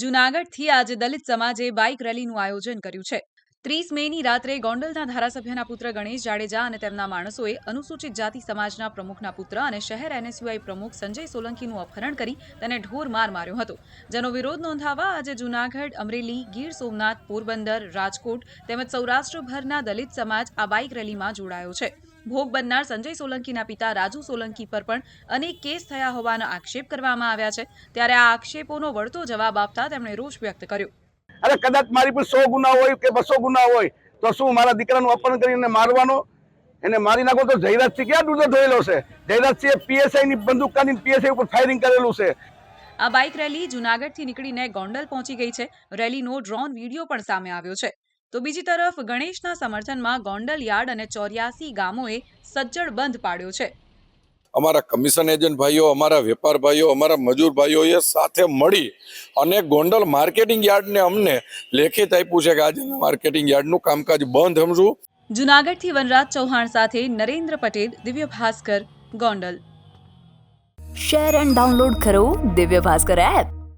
જૂનાગઢથી આજે દલિત સમાજે બાઇક રેલીનું આયોજન કર્યું છે. ત્રીસ મેની રાત્રે ગોંડલના ધારાસભ્યના પુત્ર ગણેશ જાડેજા અને તેમના માણસોએ અનુસૂચિત જાતિ સમાજના પ્રમુખના પુત્ર અને શહેર એનએસયુઆઈ પ્રમુખ સંજય સોલંકીનું અપહરણ કરી તેને ઢોર માર માર્યો હતો. જેનો વિરોધ નોંધાવવા આજે જૂનાગઢ, અમરેલી, ગીર સોમનાથ, પોરબંદર, રાજકોટ તેમજ સૌરાષ્ટ્રભરના દલિત સમાજ આ બાઇક રેલીમાં જોડાયો છે. ભોગ બનનાર સંજય સોલંકીના પિતા રાજુ સોલંકી પર પણ અનેક કેસ થયા હોવાના આક્ષેપ કરવામાં આવ્યા છે. ત્યારે આ આક્ષેપોનો વળતો જવાબ આપતા તેમણે રોષ વ્યક્ત કર્યો. અરે કદાચ મારી પર સો ગુના હોય કે બસો ગુના હોય તો શું મારા દીકરાનું અપહરણ કરીને મારવાનો? એને મારી નાખો તો જયરાજસિંહ ક્યાં દૂધો ધોયેલો છે? જયરાજસિંહે પીએસઆઈ ની બંદૂક કાઢીને પીએસઆઈ ઉપર ફાયરિંગ કરેલું છે. આ બાઇક રેલી જુનાગઢથી નીકળીને ગોંડલ પહોંચી ગઈ છે. રેલીનો ડ્રોન વીડિયો પણ સામે આવ્યો છે. તો બીજી તરફ ગણેશના સમર્થનમાં ગોંડલ યાર્ડ અને ચોર્યાસી ગામોએ સજ્જડ બંધ પાડ્યો છે. અમારા કમિશન એજન્ટ ભાઈઓ અમારા વેપાર ભાઈઓ અમારા મજૂર ભાઈઓએ સાથે મળી અને ગોંડલ માર્કેટિંગ યાર્ડને અમને લેખિત આપ્યું છે કે આજે માર્કેટિંગ યાર્ડનું કામકાજ બંધ સમજું જુનાગઢથી વનરાજ ચૌહાણ સાથે Narendra Patel Divya Bhaskar Gondal. Share and download કરો દિવ્ય ભાસ્કર એપ.